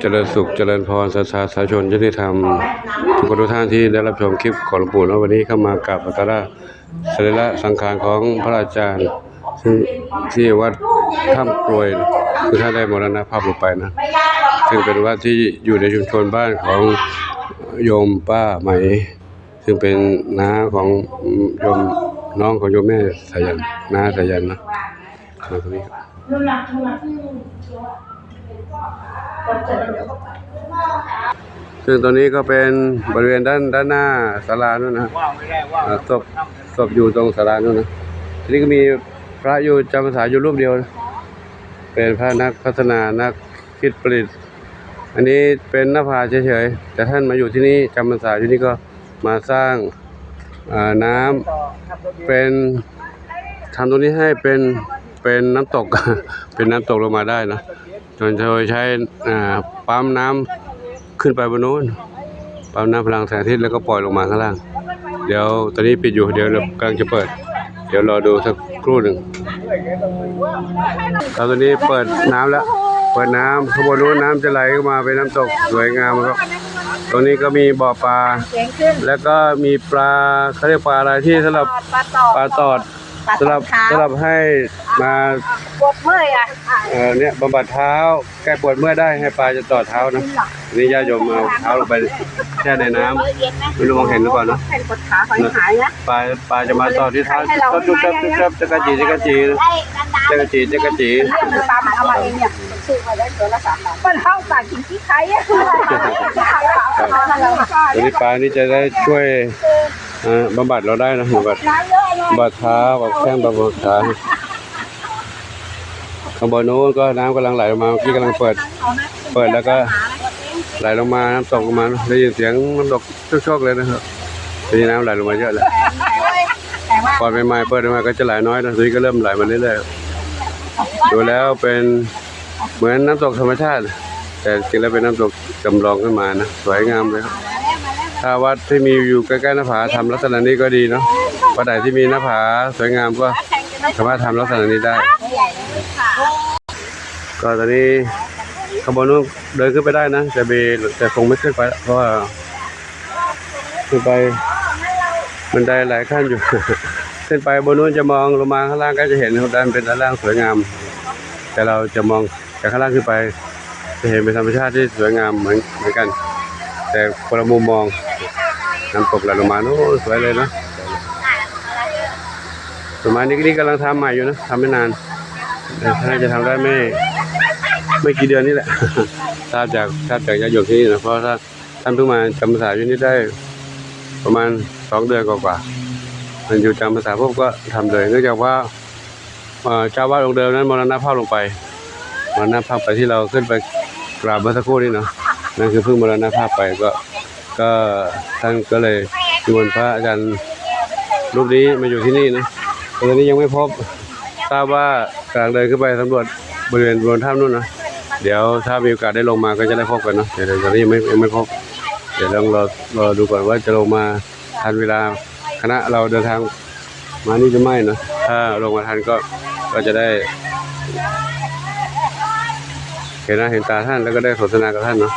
เจริญสุขเจริญพรสาธาสาชนยุติธรรม ทุกคนทุกท่านที่ได้รับชมคลิปของหลวงปู่แล้ววันนี้เข้ามากราบอัตราสรีระสังขารของพระอาจารย์ซึ่งที่วัดถ้ำกรวยคือท่านได้มรณภาพลงไปนะซึ่งเป็นวัดที่อยู่ในชุมชนบ้านของโยมป้าไหม ซึ่งเป็นน้าของโยมน้องของโยมแม่สายันน้าสายันนะมาตรงนี้ครับ ซึ่งตอนนี้ก็เป็นบริเวณด้านด้านหน้าศาลานู่นนะอ่าศพศพอยู่ตรงศาลานู่นนะทีนี้ก็มีพระอยู่จำพรรษาอยู่รูปเดียวนะเป็นพระนักพัฒนานักคิดประดิษฐ์อันนี้เป็นหน้าผาเฉยๆ แต่ท่านมาอยู่ที่นี่จำพรรษาอยู่นี่ก็มาสร้างอ่าน้ำเป็นทำตรงนี้ให้เป็นเป็นน้ำตก เป็นน้ำตกลงมาได้นะ โดยโดยใช้ปั๊มน้ำขึ้นไปบนนู้นปั๊มน้ำพลังแสงอาทิตย์แล้วก็ปล่อยลงมาข้างล่าง เดี๋ยวตอนนี้ปิดอยู่เดี๋ยวเรากำลังจะเปิด เดี๋ยวรอดูสักครู่หนึ่งตอนนี้เปิดน้ำแล้ว เปิดน้ำข้างบนนู้นน้ำจะไหลเข้ามาเป็นน้ำตกสวยงามครับตรงนี้ก็มีบ่อปลา แล้วก็มีปลาเขาเรียกปลาอะไรที่สำหรับปลาตอด ปลาตอดปลาสำหรับเท้าสำหรับให้มาปวดเมื่อยอะเอ่อเนี่ยบำบัดเท้าแก้ปวดเมื่อยได้ให้ปลาจะต่อเท้านะนี่ญาติโยมเอาเท้าลงไปแช่ในน้ำเย็นไหมไม่รู้มองเห็นหรือเปล่าเนอะแผ่นปวดขาหายหายนะปลาปลาจะมาต่อที่เท้าก็จุ๊บจับจุ๊บจับจักรจีจักรจีได้นานจักรจีจักรจีๆปลามันเอามาเองเนี่ยซื้อมาได้ตัวละสามบาทมันเข้าปากกินขี้ไข่อะตัวนี้ปลานี่จะได้ช่วยเอ่อบำบัดเราได้นะบำบัด น้ำเยอเลยบำบัดเท้าบบแข้งบำบัดขาข้างบนนู้นก็น้ำกำลังไหลลงมาเมื่อกี้กำลังเปิด เปิดแล้วก็ไหลลงมาน้ำตกลงมาได้ยินเสียงน้ำตกโชกๆเลยนะครับทีนี้น้ำไหลลงมาเยอะเลยก่อนใหม่ๆเปิดมาก็จะไหลน้อยนะทีนี้ก็เริ่มไหลมาเรื่อยๆดูแล้วเป็นเหมือนน้ำตกธรรมชาติ แต่จริงแล้วเป็นน้ำตกจำลองขึ้นมานะสวยงามเลยครับถ้าวัดที่มีอยู่ใกล้ๆหน้าผาทำลักษณะนี้ก็ดีเนาะ วัดไหนที่มีหน้าผาสวยงามก็สามารถทำลักษณะนี้ได้ ก็ตอนนี้ขบวนนู้นเดินขึ้นไปได้นะแต่เบแต่คงไม่ขึ้นไป เพราะว่าขึ้นไปบันไดหลายขั้นอยู่ขึ้นไปบนนู้นจะมองลงมาข้างล่างก็จะเห็นด้านเป็นด้านล่างสวยงาม แต่เราจะมองจากข้างล่างขึ้นไป จะเห็นเป็นธรรมชาติที่สวยงามเหมือนเหมือนกัน แต่คนละมุมมองน้ำตกไหลลงมาโน้สวยเลยนะ สมัยนี้นี่กำลังทำใหม่อยู่นะทำไม่นานแต่ถ้าจะทำได้ไม่ไม่กี่เดือนนี่แหละทราบจากทราบจากญาติโยมที่นี่นะเพราะถ้าท่านเพิ่งมาจำพรรษาอยู่นี่ได้ประมาณสองเดือนกว่าๆมันอยู่จำพรรษาพวกก็ทำเลยเนื่องจากว่าเจ้าวาดองค์เดิมนั้นมรณภาพลงไปมรณภาพไปที่เราขึ้นไปกราบเมื่อสักครู่นี่เนาะนั่นคือเพิ่งมรณภาพไปก็ ก็ท่านก็เลยนิมนพระอาจารย์รูปนี้มาอยู่ที่นี่นะ ตอนนี้ยังไม่พบทราบว่ากำลังเดินขึ้นไปสำรวจบริเวณบนถ้ำนู่นนะเดี๋ยวถ้ามีโอกาสได้ลงมาก็จะได้พบกันเนาะแต่เดี๋ยวตอนนี้ยังไม่ยังไม่พบ เดี๋ยวต้องรอรอดูก่อนว่าจะลงมาทันเวลาคณะเราเดินทางมานี่จะไม่นะถ้าลงมาทันก็ก็จะได้ เห็นหน้าเห็นตาท่านแล้วก็ได้สนทนากับท่านเนาะ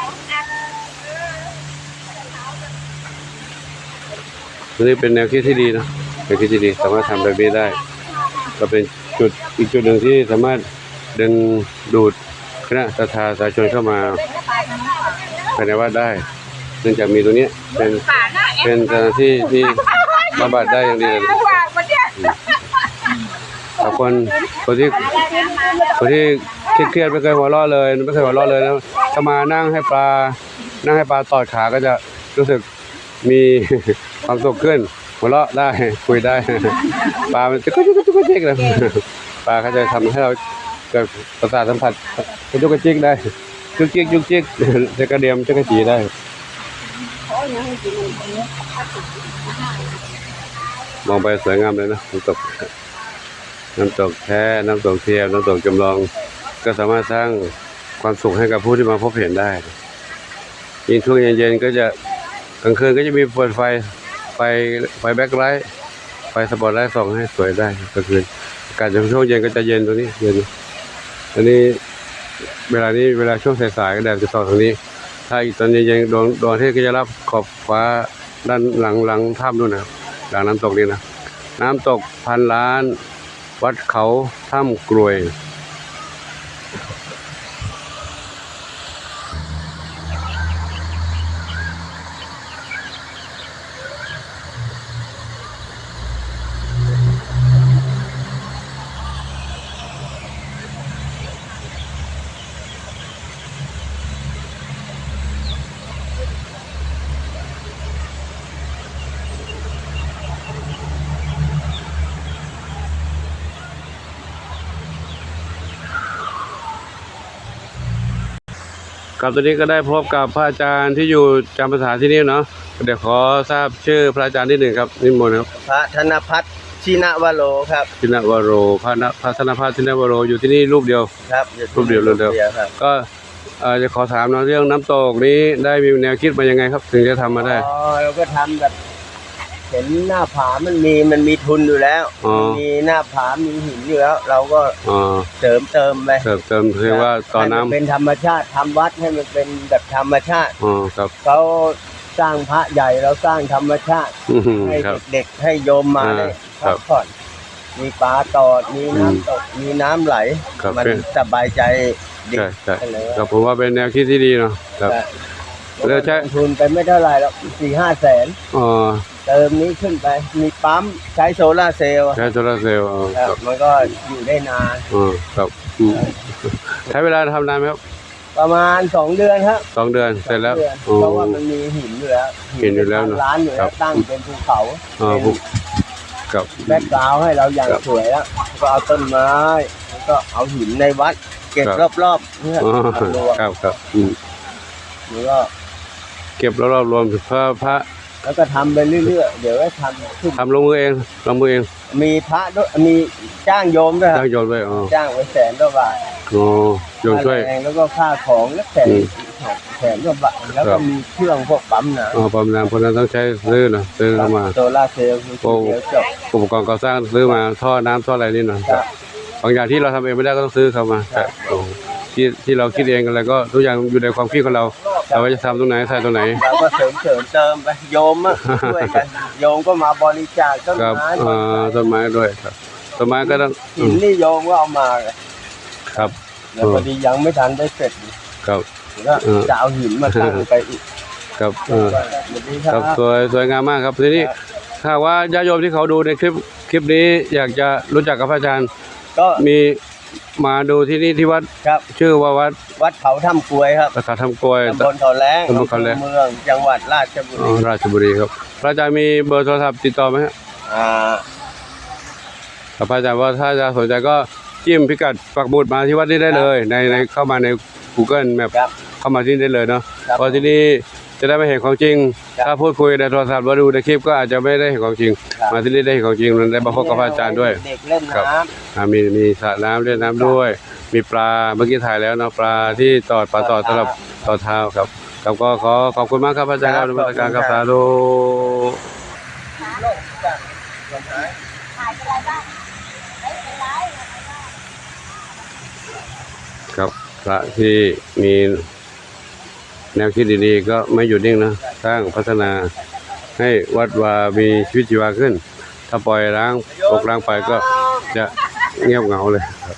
นนี้เป็นแนวคิดที่ดีนะ เป็นคิดที่ดีสามารถทำแบบนี้ได้ ก็เป็นจุดอีกจุดหนึ่งที่สามารถดึงดูดคณะศรัทธาสาชนเข้ามาภายในวัดได้ เนื่องจากมีตรงเนี้เป็นเป็นสถานที่ที่บำบัดได้อย่างดีเลยบางคนคนที่คนที่เครียดไม่เคยหัวเราะเลยไม่เคยหัวเราะเลยนะถ้ามานั่งให้ปลานั่งให้ปลาตอดขาก็จะรู้สึกมีความสุขขึ้น หัวเราะได้คุยได้ปลามันจะก็จะก็จะก็จะเลยปลาเขาจะทำให้เราเกิดประสาทสัมผัสกระจุกจิกได้จุกจิกจุกจิกจะกระเดียมจะกระจีได้มองไปสวยงามเลยนะน้ำตกน้ำตกแท้น้ำตกเทียมน้ำตกจำลอง ก็สามารถสร้างความสุขให้กับผู้ที่มาพบเห็นได้ยิ่งช่วงเย็นๆก็จะกลางคืนก็จะมีเปิดไฟ ไฟไฟแบ็คไลท์ไฟสปอตไลท์ส่องให้สวยได้กลางคืนอากาศช่วงเย็นก็จะเย็นตรงนี้เย็นอันนี้เวลานี้เวลาช่วงสายๆก็แดดจะส่องทางนี้ ถ้าอีกตอนนี้ยังดวงดวงอาที่ก็จะรับขอบฟ้าด้านหลังหลังถ้ำนู่นนะหลังน้ำตกนี่นะน้ำตกพันล้าน วัดเขาถ้ำกลวย ครับตอนนี้ก็ได้พบกับพระอาจารย์ที่อยู่จำพรรษาที่นี่เนาะเดี๋ยวขอทราบชื่อพระอาจารย์นิดหนึ่งครับนิมนต์ครับพระธนพัฒน์ชินวโรครับชินวโรพระนพระธนภาชินวโรอยู่ที่นี่รูปเดียว ครับอยู่ที่รูปเดียวรูปเดียว ครับก็เอ่อจะขอถามเนาะเรื่องน้ำตกนี้ได้มีแนวคิดมายังไงครับ ถึงจะทำมาได้ อ๋อเราก็ทำแบบ เห็นหน้าผามันมีมันมีทุนอยู่แล้วอ๋อมันมีหน้าผามีหินอยู่แล้ว เราก็อ๋อเสริมเติมไปเติมเติมเรียกว่าตอนน้ำให้มัเป็นธรรมชาติทำวัดให้มันเป็นแบบธรรมชาติอ๋อครับเขาสร้างพระใหญ่เราสร้างธรรมชาติ อื้อหือให้ครับ เด็กๆให้โยมมาอ่าได้ครัพับกผ่อนมีปลาตอดมีน้ำตกมีน้ำไหล ครับมันเป็น สบายใจดีใช่ใช่กันเลยครับผมว่าเป็นแนวคิดที่ดีเนาะครับ แล้วใช้ ลงทุนไปไม่เท่าไหร่หรอกสี่ห้าแสน อ๋อ เติมนี้ขึ้นไป มีปั๊มใช้โซลาร์เซลล์ใช้โซลาร์เซลล์อ๋อคครัรับบมันก็อยู่ได้นานอ๋อครับอืมใช้เวลาทำนานไหมครับประมาณสองเดือนครับสองเดือนเสร็จแล้วดือนโอ้ เพราะว่ามันมีหินอยู่แล้วหินอยู่แล้วเนอะร้านอยู่ครัแล้วบตั้งเป็นภูเขาอ๋อเป็นผมครับ แบ็กกราวด์ให้เราอย่างครับสวยแล้วก็เอาต้นไม้แล้วก็เอาหินในวัด เก็บครับ รอบๆเนี่ยอ๋อรวมครับครับอืมแล้วก็เก็บรอบๆรวมถึงพระพระ แล้วก็ทำไปเรื่อยๆ เดี๋ยวก็ทำขึ้นทำลงมือเองลงมือเองมีพระด้วยมีจ้างโยมด้วยครัตั้บงโยนไว้อ๋อจ้างไว้แสนกว่าบาทโอ้โยมช่วย ค่าแรงแล้วก็ค่าของแล้วแสนอืมแสนกว่าบาทแล้วครัก็บ มีเครื่องพวกปั๊มน้อ๋อประมาณเพราะฉะนั้นต้องใช้ซื้อเนาะซื้อำเข้ามาโซลาร์เซลล์คือโอ้ เดียวจบอุปกรณ์ก่อสร้างซื้อมาท่อน้ำท่ออะไรนี่เนาะครับบางอย่างที่เราทำเองไม่ได้ก็ต้องซื้อเข้ามาครับโอ้ที่ที่เราคิดเองอะไรก็ทุกอย่างอยู่ในความคิดของเรา เราว่าจะทำตรงไหนใส่ตรงไหน เราก็เสริมเสริมเติมไปโยมอะช่วยกันโยมก็มาบริจาคต้นครับไม้เอ่อต้นไม้ด้วยครับต้นไม้ก็ต้องอืหินมนี่โยมก็เอามาเลยครับ แล้วพอดียังไม่ทันได้เสร็จครับ ก็เออ จะเอาหินมาตั้งไปอีกครับเออ สวัสดีคครัรับบสวยสวยงามมากครับทีนี้ถ้าว่าญาติโยมที่เขาดูในคลิปคลิปนี้อยากจะรู้จักกับพระอาจารย์ก็มี มาดูที่นี่ที่วัดครับ ชื่อว่าวัดวัดเขาถ้ำกลวยครับ ประกาศทำกลวย ตำบลเขาแรงตำบลเขาแล้ง อำภอเมือง จังหวัดราชบุอ๋รีอราชบุรีครับ พระอาจารย์มีเบอร์โทรศัพท์ติดต่อไหมฮะอ่าครับพระอาจารย์ว่าถ้าจะสนใจก็จิ้มพิกัดปักหมุดมาที่วัดนี้ได้เลย ในในเข้ามาใน Google Map ครับ เข้ามาที่นี่ได้เลยเนาะครับ เพราะที่นี่ จะได้ไม่เห็นของจริงครับถ้าพูดคุยในโทรศัพท์หรือดูในคลิปก็อาจจะไม่ได้เห็นของจริง ครับ มาที่นี่ได้เห็นของจริงมันได้มาพบกับพระอาจารย์ด้วย เด็กเล่นครับ น้อ่ามีมีสระน้ำเล่นน้ำด้วย มีปลาเมื่อกี้ถ่ายแล้วเนาะปลาที่ตอดปลาตอดสำหรับต่อเท้าครับครับก็ขอขอบคุณมากครับพระอาจารย์ครับนมัสการครับสาธุ ครับพระที่มี แนวคิดดีๆ ก็ไม่หยุดนิ่งนะสร้างพัฒนาให้วัดวามีชีวิตชีวาขึ้น ถ้าปล่อยร้างปกร้างไปก็จะเงียบเหงาเลยครับ